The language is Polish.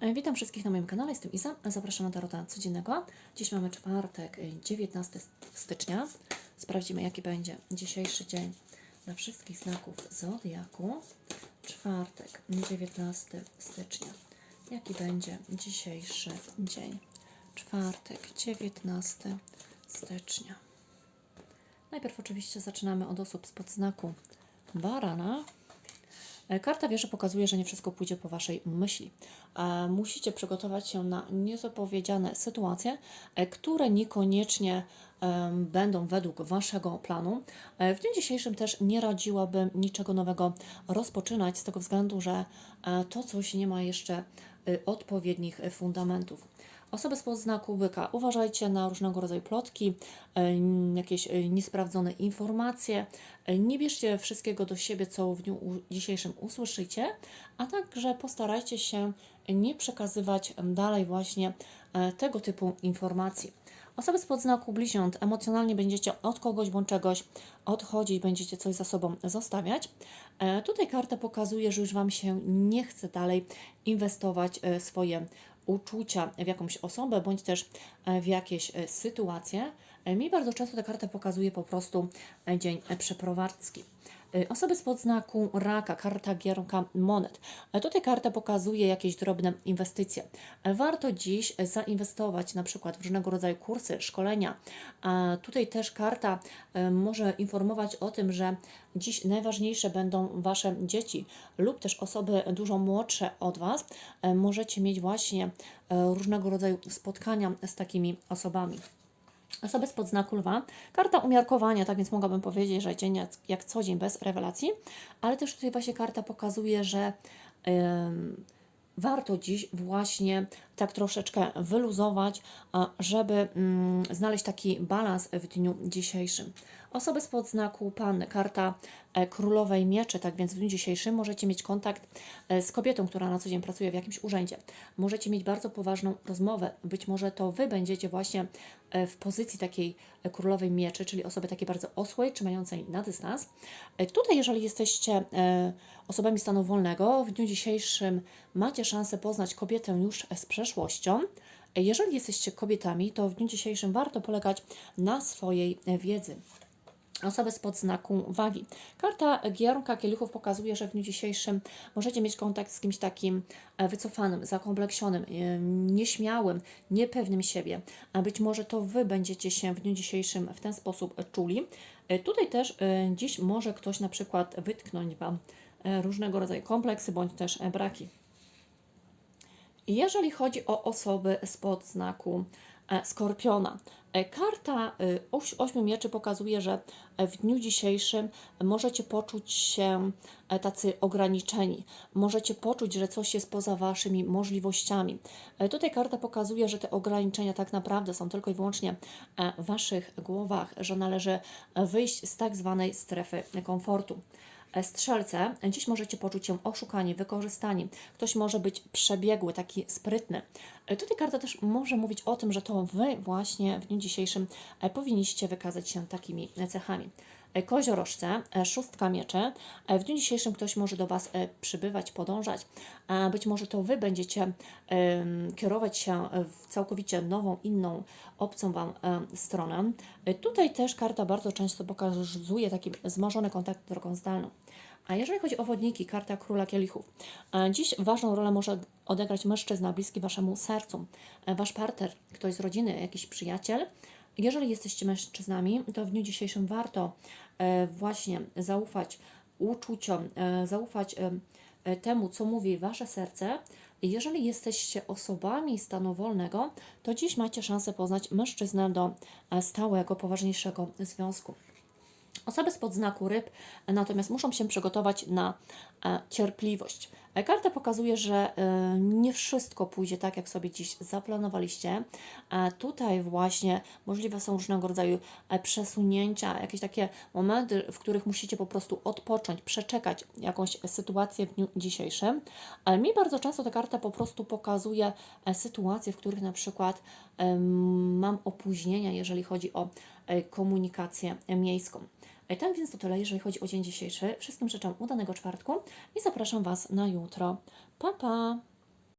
E, Witam wszystkich na moim kanale, jestem Iza, zapraszam na Tarota Codziennego. Dziś mamy czwartek, e, 19 stycznia. Sprawdzimy, jaki będzie dzisiejszy dzień dla wszystkich znaków Zodiaku. Czwartek, 19 stycznia. Jaki będzie dzisiejszy dzień? Czwartek, 19 stycznia. Najpierw oczywiście zaczynamy od osób spod znaku Barana. E, Karta wieży pokazuje, że nie wszystko pójdzie po Waszej myśli. E, Musicie przygotować się na niezapowiedziane sytuacje, e, które niekoniecznie będą według Waszego planu. E, W dniu dzisiejszym też nie radziłabym niczego nowego rozpoczynać, z tego względu, że e, to coś nie ma jeszcze e, odpowiednich e, fundamentów. Osoby spod znaku byka, uważajcie na różnego rodzaju plotki, e, jakieś e, niesprawdzone informacje. Nie bierzcie wszystkiego do siebie, co w dniu dzisiejszym usłyszycie, a także postarajcie się nie przekazywać dalej właśnie tego typu informacji. Osoby spod znaku bliźniąt, emocjonalnie będziecie od kogoś bądź czegoś odchodzić, będziecie coś za sobą zostawiać. E, Tutaj karta pokazuje, że już Wam się nie chce dalej inwestować e, swoje uczucia w jakąś osobę, bądź też e, w jakieś sytuacje. Mi bardzo często ta karta pokazuje po prostu dzień przeprowadzki. E, Osoby spod znaku raka, karta gierka monet. E, Tutaj karta pokazuje jakieś drobne inwestycje. E, Warto dziś zainwestować na przykład w różnego rodzaju kursy, szkolenia. Tutaj też karta e, może informować o tym, że dziś najważniejsze będą Wasze dzieci lub też osoby dużo młodsze od Was. Możecie mieć właśnie różnego rodzaju spotkania z takimi osobami. Osoby spod znaku lwa. Karta umiarkowania, tak więc mogłabym powiedzieć, że dzień jak, co dzień bez rewelacji, ale też tutaj właśnie karta pokazuje, że em, warto dziś właśnie tak troszeczkę wyluzować, żeby mm, znaleźć taki balans w dniu dzisiejszym. Osoby spod znaku Panny, karta Królowej Mieczy, tak więc w dniu dzisiejszym możecie mieć kontakt e, z kobietą, która na co dzień pracuje w jakimś urzędzie. Możecie mieć bardzo poważną rozmowę. Być może to Wy będziecie właśnie e, w pozycji takiej e, Królowej Mieczy, czyli osoby takiej bardzo osłej, trzymającej na dystans. E, Tutaj, jeżeli jesteście e, osobami stanu wolnego, w dniu dzisiejszym macie szansę poznać kobietę już z przeszłością. E, Jeżeli jesteście kobietami, to w dniu dzisiejszym warto polegać na swojej e, wiedzy. Osoby spod znaku wagi. Karta Gierka Kielichów pokazuje, że w dniu dzisiejszym możecie mieć kontakt z kimś takim e, wycofanym, zakompleksionym, e, nieśmiałym, niepewnym siebie. A być może to Wy będziecie się w dniu dzisiejszym w ten sposób czuli. E, Tutaj też dziś może ktoś na przykład wytknąć Wam różnego rodzaju kompleksy bądź też braki. Jeżeli chodzi o osoby spod znaku Skorpiona, e, karta e, oś, ośmiu mieczy pokazuje, że e, w dniu dzisiejszym możecie poczuć się e, tacy ograniczeni. Możecie poczuć, że coś jest poza waszymi możliwościami. E, Tutaj karta pokazuje, że te ograniczenia tak naprawdę są tylko i wyłącznie e, w waszych głowach, że należy e, wyjść z tak zwanej strefy komfortu. E, Strzelce, dziś możecie poczuć się oszukani, wykorzystani. Ktoś może być przebiegły, taki sprytny. E, Tutaj karta też może mówić o tym, że to Wy właśnie w dniu dzisiejszym e, powinniście wykazać się takimi cechami. Koziorożce, e, szóstka mieczy. E, W dniu dzisiejszym ktoś może do Was e, przybywać, podążać. A Być może to Wy będziecie kierować się w całkowicie nową, inną, obcą Wam stronę. Tutaj też karta bardzo często pokazuje taki zmarzony kontakt drogą zdalną. A jeżeli chodzi o wodniki, karta króla kielichów. Dziś ważną rolę może odegrać mężczyzna bliski waszemu sercu, wasz partner, ktoś z rodziny, jakiś przyjaciel. Jeżeli jesteście mężczyznami, to w dniu dzisiejszym warto właśnie zaufać uczuciom, e, zaufać e, e, temu, co mówi wasze serce. Jeżeli jesteście osobami stanu wolnego, to dziś macie szansę poznać mężczyznę do e, stałego, poważniejszego związku. Osoby spod znaku ryb natomiast muszą się przygotować na e, cierpliwość. Karta pokazuje, że e, nie wszystko pójdzie tak, jak sobie dziś zaplanowaliście. Tutaj właśnie możliwe są różnego rodzaju e, przesunięcia, jakieś takie momenty, w których musicie po prostu odpocząć, przeczekać jakąś sytuację w dniu dzisiejszym. Ale mi bardzo często ta karta po prostu pokazuje e, sytuacje, w których na przykład mam opóźnienia, jeżeli chodzi o e, komunikację miejską. Tak więc to tyle, jeżeli chodzi o dzień dzisiejszy. Wszystkim życzę udanego czwartku i zapraszam Was na jutro. Pa, pa!